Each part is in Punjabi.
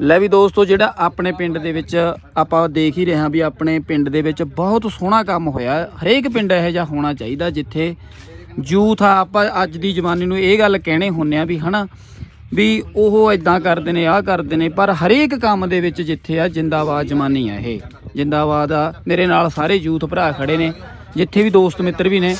ਲੈ ਵੀ ਦੋਸਤੋ ਜਿਹੜਾ ਆਪਣੇ ਪਿੰਡ ਦੇ ਵਿੱਚ ਆਪਾਂ ਦੇਖ ਹੀ ਰਹੇ ਹਾਂ ਵੀ ਆਪਣੇ ਪਿੰਡ ਦੇ ਵਿੱਚ ਬਹੁਤ ਸੋਹਣਾ ਕੰਮ ਹੋਇਆ। ਹਰੇਕ ਪਿੰਡ ਇਹੋ ਜਿਹਾ ਹੋਣਾ ਚਾਹੀਦਾ ਜਿੱਥੇ ਯੂਥ ਆ ਆਪਾਂ ਅੱਜ ਦੀ ਜਵਾਨੀ ਨੂੰ ਇਹ ਗੱਲ ਕਹਿਣੇ ਹੁੰਨੇ ਆ ਵੀ ਹਨਾ ਵੀ ਉਹ ਇਦਾਂ ਕਰਦੇ ਨੇ ਆਹ ਕਰਦੇ ਨੇ ਪਰ ਹਰੇਕ ਕੰਮ ਦੇ ਵਿੱਚ ਜਿੱਥੇ ਆ ਜਿੰਦਾਬਾਦ ਜਮਾਨੀ ਆ ਇਹ। ਜਿੰਦਾਬਾਦ ਆ ਮੇਰੇ ਨਾਲ ਸਾਰੇ ਯੂਥ ਭਰਾ ਖੜੇ ਨੇ ਜਿੱਥੇ ਵੀ ਦੋਸਤ ਮਿੱਤਰ ਵੀ ਨੇ।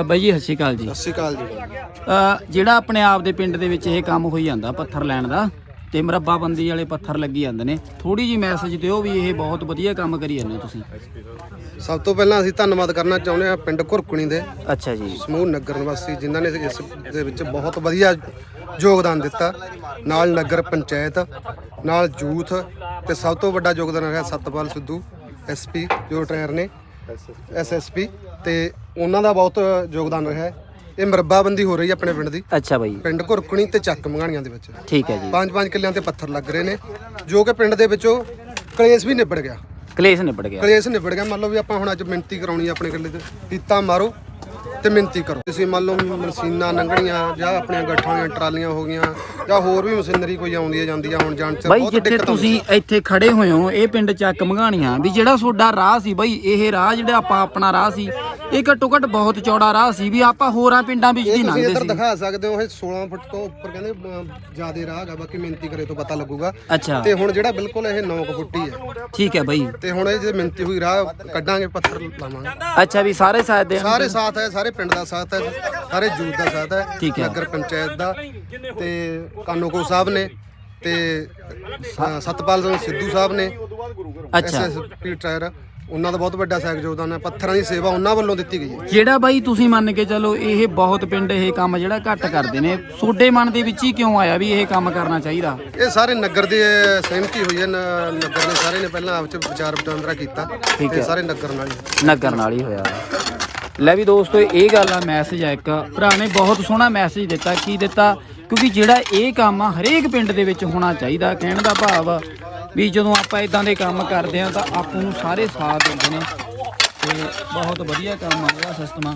ਅ, ਬਾਈ ਜੀ ਸਤਿ ਸ਼੍ਰੀ ਅਕਾਲ ਜੀ। ਸਤਿ ਸ਼੍ਰੀ ਅਕਾਲ ਜੀ। ਅ, ਜਿਹੜਾ ਆਪਣੇ ਆਪ ਦੇ ਪਿੰਡ ਦੇ ਵਿੱਚ ਇਹ ਕੰਮ ਹੋਈ ਜਾਂਦਾ ਪੱਥਰ ਲੈਣ ਦਾ ਤੇ ਮਰੱਬਾਬੰਦੀ ਵਾਲੇ ਪੱਥਰ ਲੱਗੀ ਜਾਂਦੇ ਨੇ। ਥੋੜੀ ਜੀ ਮੈਸੇਜ ਦਿਓ ਵੀ ਇਹ ਬਹੁਤ ਵਧੀਆ ਕੰਮ ਕਰੀ ਜਾਂਦੇ ਹੋ ਤੁਸੀਂ। ਸਭ ਤੋਂ ਪਹਿਲਾਂ ਅਸੀਂ ਧੰਨਵਾਦ ਕਰਨਾ ਚਾਹੁੰਦੇ ਹਾਂ ਪਿੰਡ ਘੁਰਕਣੀ ਦੇ। ਅੱਛਾ ਜੀ। ਸਮੂਹ ਨਗਰ ਨਿਵਾਸੀ ਜਿਨ੍ਹਾਂ ਨੇ ਇਸ ਦੇ ਵਿੱਚ ਬਹੁਤ ਵਧੀਆ ਯੋਗਦਾਨ ਦਿੱਤਾ। ਨਾਲ ਨਗਰ ਪੰਚਾਇਤ ਨਾਲ ਯੂਥ ਤੇ ਸਭ ਤੋਂ ਵੱਡਾ ਯੋਗਦਾਨ ਰਿਹਾ ਸਤਪਾਲ ਸਿੱਧੂ ਐਸਪੀ ਜੋ ਰਿਟਾਇਰ ਨੇ ਐਸਐਸਪੀ ਤੇ ਉਹਨਾਂ ਦਾ ਬਹੁਤ ਯੋਗਦਾਨ ਰਿਹਾ। ਹੈ। ਇਹ ਮਰੱਬਾਬੰਦੀ ਹੋ ਰਹੀ ਹੈ ਆਪਣੇ ਪਿੰਡ ਦੀ। ਅੱਛਾ ਬਾਈ। ਪਿੰਡ ਘੁਰਕਣੀ ਤੇ ਚੱਕ ਮੰਗਾਣੀਆਂ ਦੇ ਵਿੱਚ। ਠੀਕ ਹੈ ਜੀ। ਪੰਜ ਪੰਜ ਕਿੱਲਿਆਂ ਤੇ ਪੱਥਰ ਲੱਗ ਰਹੇ ਨੇ ਜੋ ਕਿ ਪਿੰਡ ਦੇ ਵਿੱਚੋਂ ਕਲੇਸ਼ ਵੀ ਨਿਬੜ ਗਿਆ। ਕਲੇਸ਼ ਨਿਬੜ ਗਿਆ। ਕਲੇਸ਼ ਨਿਬੜ ਗਿਆ। ਮੰਨ ਲਓ ਵੀ ਆਪਾਂ ਹੁਣ ਅੱਜ ਮਿੰਤੀ ਕਰਾਉਣੀ ਆ ਆਪਣੇ ਕਿੱਲੇ ਤੇ। ਪੀਤਾ ਮਾਰੋ ਤੇ ਮਿੰਤੀ ਕਰੋ। ਤੁਸੀਂ ਮੰਨ ਲਓ ਮਸ਼ੀਨਾਂ ਲੰਘਣੀਆਂ ਜਾਂ ਆਪਣੀਆਂ ਗੱਠਾਂ ਦੀਆਂ ਟਰਾਲੀਆਂ ਹੋ ਗਈਆਂ ਜਾਂ ਹੋਰ ਵੀ ਮਸ਼ੀਨਰੀ ਕੋਈ ਆਉਂਦੀ ਹੈ ਜਾਂਦੀ ਆ ਹੁਣ ਜਾਣ ਚ ਬਾਈ ਜਿੱਥੇ ਤੁਸੀਂ ਇੱਥੇ ਖੜੇ ਹੋਏ ਹੋ ਇਹ ਪਿੰਡ ਚੱਕ ਮੰਗਾਣੀਆਂ। ਵੀ ਜਿਹੜਾ ਤੁਹਾਡਾ ਰਾਹ ਸੀ ਬਾਈ ਇਹ ਰਾਹ ਜਿਹੜਾ ਆਪਾਂ ਆਪਣਾ ਰਾਹ ਸੀ ਇਹ ਘੱਟੋ ਘੱਟ ਬਹੁਤ ਚੌੜਾ ਰਾਹ ਸੀ ਵੀ ਆਪਾਂ ਹੋਰਾਂ ਪਿੰਡਾਂ ਵਿੱਚ ਦੀ ਇਹ ਤੁਸੀਂ ਲੰਘਦੇ ਇੱਧਰ ਸੀ। ਦਿਖਾ ਸਕਦੇ ਹੋ ਇਹ 16 ਫੁੱਟ ਤੋਂ ਉੱਪਰ ਕਹਿੰਦੇ ਜਿਆਦੇ ਰਾਹ ਹੈਗਾ ਬਾਕੀ ਮਿੰਤੀ ਕਰੇ ਤੋਂ ਪਤਾ ਲੱਗੂਗਾ। ਅੱਛਾ। ਤੇ ਹੁਣ ਜਿਹੜਾ ਬਿਲਕੁਲ ਇਹ 9 ਫੁੱਟ ਹੀ ਹੈ। ਠੀਕ ਹੈ ਬਾਈ। ਤੇ ਹੁਣ ਇਹ ਜੇ ਮਿੰਤੀ ਹੋਈ ਰਾਹ ਕੱਢਾਂਗੇ ਪੱਥਰ ਲਾਵਾਂਗੇ। ਅੱਛਾ ਵੀ ਸਾਰੇ ਸਾਥ ਦੇ ਸਾਰੇ ਸਾਥ ਹੈ ਸਾਰੇ ਪਿੰਡ ਦਾ ਸਾਥ ਹੈ ਸਾਰੇ ਜੂਥ ਦਾ ਸਾਥ ਹੈ ਠੀਕ ਹੈ। ਨਗਰ ਪੰਚਾਇਤ ਦਾ ਤੇ ਕਾਨੂੰਗੋ ਸਾਹਿਬ ਨੇ ਤੇ ਅ, ਸਤਪਾਲ ਸਿੰਘ ਸਿੱਧੂ ਸਾਹਿਬ ਨੇ ਅੱਛਾ। ਐਸਐਸਪੀ ਟਾਇਰ। ਉਹਨਾਂ ਦਾ ਬਹੁਤ ਵੱਡਾ ਸਹਿਯੋਗਦਾਨ ਹੈ ਪੱਥਰਾਂ ਦੀ ਸੇਵਾ ਉਹਨਾਂ ਵੱਲੋਂ ਦਿੱਤੀ ਗਈ ਹੈ। ਜਿਹੜਾ ਬਾਈ ਤੁਸੀਂ ਮੰਨ ਕੇ ਚੱਲੋ ਇਹ ਬਹੁਤ ਪਿੰਡ ਇਹ ਕੰਮ ਜਿਹੜਾ ਘੱਟ ਕਰਦੇ ਨੇ ਤੁਹਾਡੇ ਮਨ ਦੇ ਵਿੱਚ ਹੀ ਕਿਉਂ ਆਇਆ ਵੀ ਇਹ ਕੰਮ ਕਰਨਾ ਚਾਹੀਦਾ? ਇਹ ਸਾਰੇ ਨਗਰ ਦੀ ਸਹਿਮਤੀ ਹੋਈ ਹੈ ਨ- ਨਗਰ ਨੇ ਸਾਰੇ ਨੇ ਪਹਿਲਾਂ ਆਪ ਚ ਵਿਚਾਰ ਵਟਾਂਦਰਾ ਕੀਤਾ ਤੇ ਸਾਰੇ ਨਗਰ ਨਾਲ ਹੀ। ਨਗਰ ਨਾਲ ਹੀ ਹੋਇਆ। ਲੈ ਵੀ ਦੋਸਤੋ ਇਹ ਗੱਲ ਆ ਮੈਸੇਜ ਆ ਇੱਕ। ਭਰਾ ਨੇ ਬਹੁਤ ਸੋਹਣਾ ਮੈਸੇਜ ਦਿੱਤਾ ਕੀ ਦਿੱਤਾ? ਕਿਉਂਕਿ ਜਿਹੜਾ ਇਹ ਕੰਮ ਆ ਹਰੇਕ ਪਿੰਡ ਦੇ ਵਿੱਚ ਹੋਣਾ ਚਾਹੀਦਾ ਕਹਿਣ ਦਾ ਭਾਵ ਆ। ਵੀ ਜਦੋਂ ਆਪਾਂ ਇਦਾਂ ਦੇ ਕੰਮ ਕਰਦੇ ਆ ਤਾਂ ਆਪਾਂ ਨੂੰ ਸਾਰੇ ਸਾਥ ਦਿੰਦੇ ਨੇ ਤੇ ਬਹੁਤ ਵਧੀਆ ਕੰਮ ਆ ਇਹਦਾ ਸਿਸਟਮ ਆ।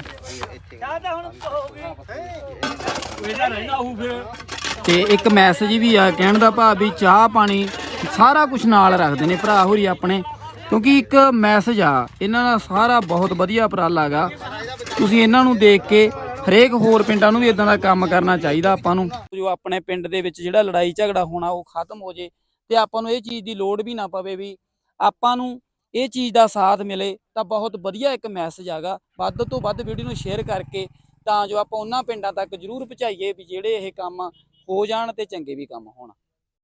ਤੇ ਇੱਕ ਮੈਸੇਜ ਵੀ ਆ ਕਹਿਣ ਦਾ ਭਾਵ ਵੀ ਚਾਹ ਪਾਣੀ ਸਾਰਾ ਕੁਝ ਨਾਲ ਰੱਖਦੇ ਨੇ ਭਰਾ ਹੋਰੀ ਆਪਣੇ, ਕਿਉਂਕਿ ਇੱਕ ਮੈਸੇਜ ਆ, ਇਹਨਾਂ ਦਾ ਸਾਰਾ ਬਹੁਤ ਵਧੀਆ ਉਪਰਾਲਾ ਗਾ। ਤੁਸੀਂ ਇਹਨਾਂ ਨੂੰ ਦੇਖ ਕੇ ਹਰੇਕ ਹੋਰ ਪਿੰਡਾਂ ਨੂੰ ਵੀ ਇਦਾਂ ਦਾ ਕੰਮ ਕਰਨਾ ਚਾਹੀਦਾ ਆਪਾਂ ਨੂੰ। ਜੋ ਆਪਣੇ ਪਿੰਡ ਦੇ ਵਿੱਚ ਜਿਹੜਾ ਲੜਾਈ ਝਗੜਾ ਹੋਣਾ ਉਹ ਖਤਮ ਹੋ ਜੇ ਤੇ ਆਪਾਂ ਨੂੰ ਇਹ ਚੀਜ਼ ਦੀ ਲੋੜ ਵੀ ਨਾ ਪਵੇ ਵੀ ਆਪਾਂ ਨੂੰ ਇਹ ਚੀਜ਼ ਦਾ ਸਾਥ ਮਿਲੇ ਤਾਂ ਬਹੁਤ ਵਧੀਆ ਇੱਕ ਮੈਸੇਜ ਆਗਾ ਵੱਧ ਤੋਂ ਵੱਧ ਵੀਡੀਓ ਨੂੰ ਸ਼ੇਅਰ ਕਰਕੇ ਤਾਂ ਜੋ ਆਪਾਂ ਉਹਨਾਂ ਪਿੰਡਾਂ ਤੱਕ ਜ਼ਰੂਰ ਪਹੁੰਚਾਈਏ ਵੀ ਜਿਹੜੇ ਇਹ ਕੰਮ ਹੋ ਜਾਣ ਤੇ ਚੰਗੇ ਵੀ ਕੰਮ ਹੋਣ।